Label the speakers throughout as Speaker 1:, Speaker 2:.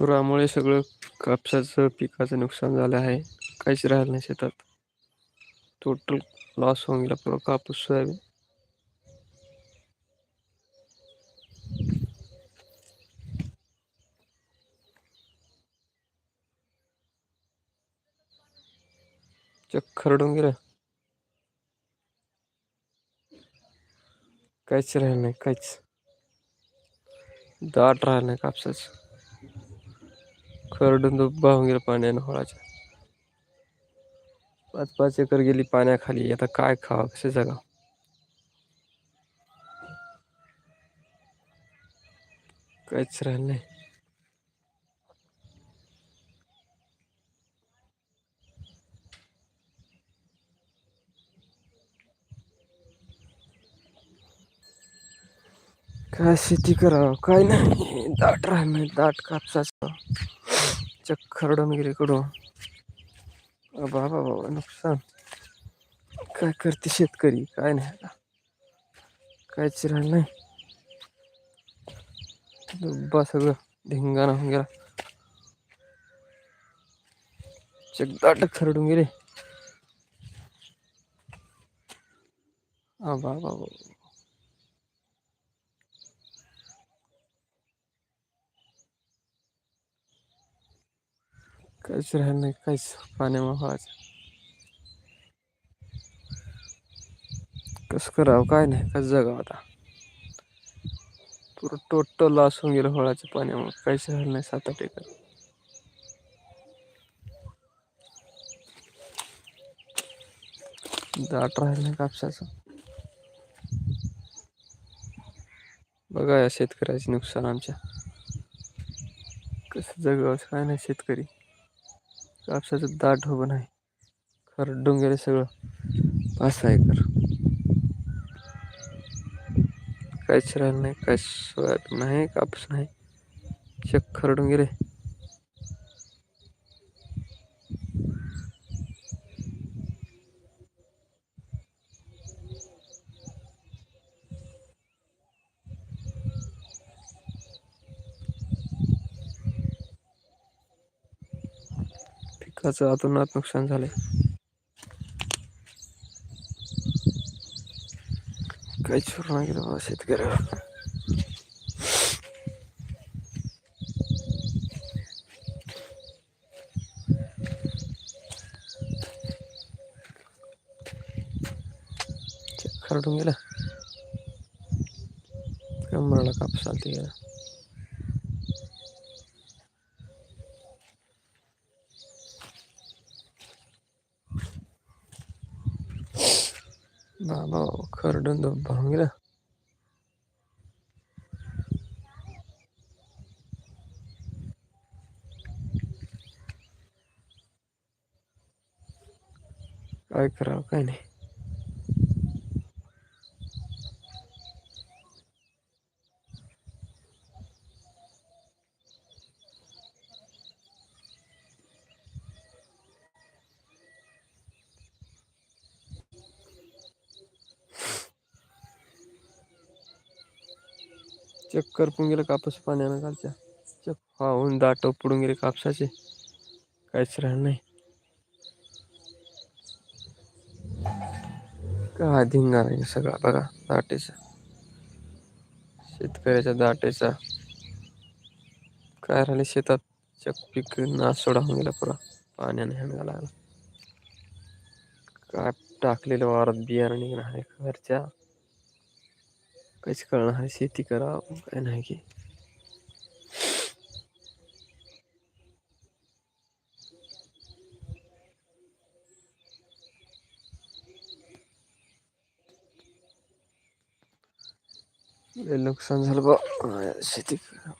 Speaker 1: पुरामुळे सगळं कापसाचं पिकाचं नुकसान झालं आहे. काहीच राहिलं नाही शेतात. टोटल लॉस होऊन गेला. पुरा कापूस सोयाबीन. चक्क खरडून गेलं. काहीच राहिलं नाही काहीच. दाट राहिलं नाही कापसाचं. खरडून तो होऊन गेलं पाण्यानं होळाच्या पाच पाच एकर गेली पाण्याखाली. आता काय खावा कसे जगा काहीच राहिलं नाही. काय शेती करावं? काय नाही. दाट राहिलं नाही दाट कापसाच. खरडून गेली कडून बाबा बाबा नुकसान. काय करते शेतकरी? काय नाही आता. काहीच राहिलं नाही. दुब्बा सगळं धिंगाणा होऊन गेला. चकदाट खरडून गेले. बाबा बाबा काहीच राहिलं नाही काहीच पाण्यामुळे व्हायचं कसं करावं काय नाही कसं जगावं आता. पुरं टोटल लॉस होऊन गेलं होळाच्या पाण्यामुळे काहीच राहिलं नाही सात आठ एकर. दाट राहिलं नाही कापसाचं. बघा या शेतकऱ्याचे नुकसान आमच्या. कसं जगावं काय नाही शेतकरी. कापसाचं दाट उभं नाही खरडून गेले सगळं पाच सहा एकर काहीच राहिलं नाही काहीच सोयाबीन नाही कापूस नाही. चक खरडून गेले पिकाचं अतोनात नुकसान झालंय. काहीच सुरू नाही गेलं बाबा शेतकऱ्याला. खरडून गेलं. कमराला कापसाल ते गेला बाबा खरडून दुब्बा होऊन गेलं काय करावं काय नाही चेक करपून गेलं कापूस पाण्यानं कालच्या चक पाहून दाट पडून गेले कापसाचे. काहीच राहणार नाही. का धिंगा नाही सगळा? बघा दाटेचा. शेतकऱ्याच्या दाटेचा. काय राहिले शेतात? चक पीक नासोडा होऊन गेला पुरा. पाण्याने हंगा लागला. काय टाकलेलं वारात बियाणं निघणं आहे घरच्या. काहीच कळणार शेती कराव काय नाही की. नुकसान झालं बा. शेती करा.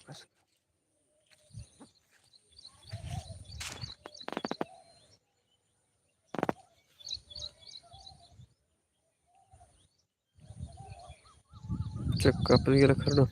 Speaker 1: चक्क आपण कापूस गेला खरडून